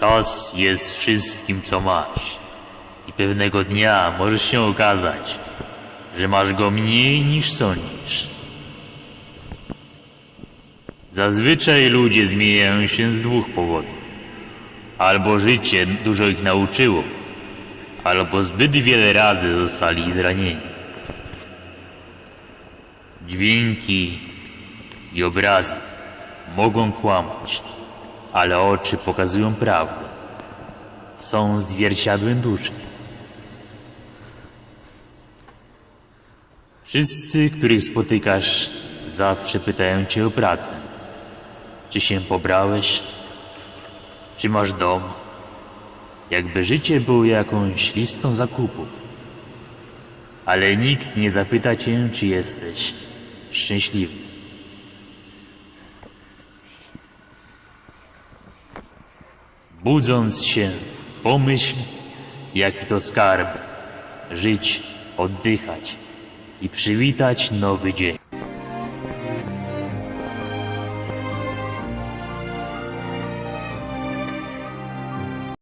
Czas jest wszystkim, co masz. I pewnego dnia możesz się okazać, że masz go mniej niż sądzisz. Zazwyczaj ludzie zmieniają się z dwóch powodów. Albo życie dużo ich nauczyło, albo zbyt wiele razy zostali zranieni. Dźwięki i obrazy mogą kłamać, ale oczy pokazują prawdę. Są zwierciadłem duszy. Wszyscy, których spotykasz, zawsze pytają cię o pracę. Czy się pobrałeś? Czy masz dom? Jakby życie było jakąś listą zakupów. Ale nikt nie zapyta cię, czy jesteś szczęśliwy. Budząc się, pomyśl, jaki to skarb żyć, oddychać i przywitać nowy dzień.